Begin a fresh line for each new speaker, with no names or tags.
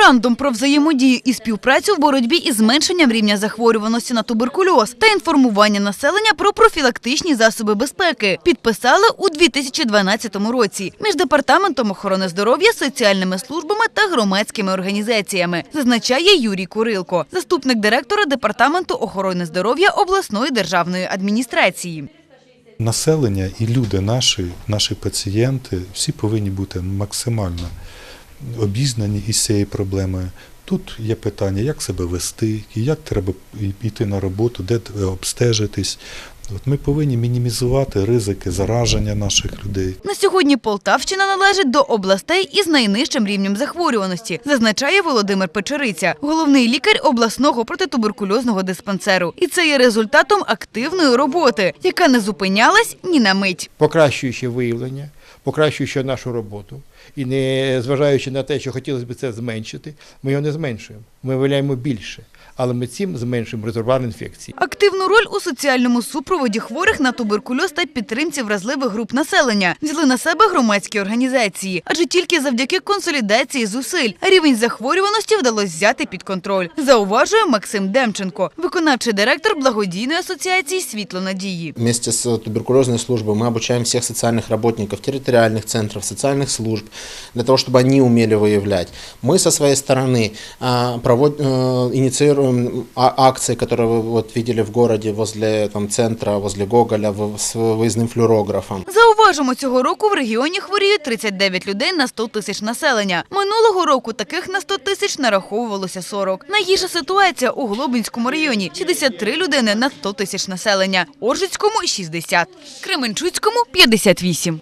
Меморандум про взаємодію і співпрацю в боротьбі із зменшенням рівня захворюваності на туберкульоз та інформування населення про профілактичні засоби безпеки підписали у 2012 році між департаментом охорони здоров'я, соціальними службами та громадськими організаціями, зазначає Юрій Курилко, заступник директора департаменту охорони здоров'я обласної державної адміністрації.
Населення і люди наші, наші пацієнти, всі повинні бути максимально обізнані із цією проблемою. Тут є питання, як себе вести, як треба йти на роботу, де обстежитись. От ми повинні мінімізувати ризики зараження наших людей.
На сьогодні Полтавщина належить до областей із найнижчим рівнем захворюваності, зазначає Володимир Печериця, головний лікар обласного протитуберкульозного диспансеру. І це є результатом активної роботи, яка не зупинялась ні на мить.
покращуючи виявлення, покращуючи нашу роботу. І не зважаючи на те, що хотілося б це зменшити, ми його не зменшуємо. Ми виявляємо більше. Але ми цим зменшуємо резервуар інфекцій.
Активну роль у соціальному супроводі хворих на туберкульоз та підтримці вразливих груп населення взяли на себе громадські організації, адже тільки завдяки консолідації зусиль рівень захворюваності вдалося взяти під контроль. Зауважує Максим Демченко, виконавчий директор благодійної асоціації Світло надії.
Вместе с туберкулезной службой мы обучаем всех социальных работников, территориальных центров, социальных служб, для того, чтобы они умели выявлять. Мы со своей стороны а, провод- э, инициируем а- акции, которые вы вот видели в городе возле там, центра, возле Гоголя, з виїзним флюорографом.
Зауважимо, цього року в регіоні хворіють 39 людей на 100 тисяч населення. Минулого року таких на 100 тисяч нараховувалося 40. Найгірша ситуація у Глобинському районі – 63 людини на 100 тисяч населення, Оржицькому – 60, Кременчуцькому – 58.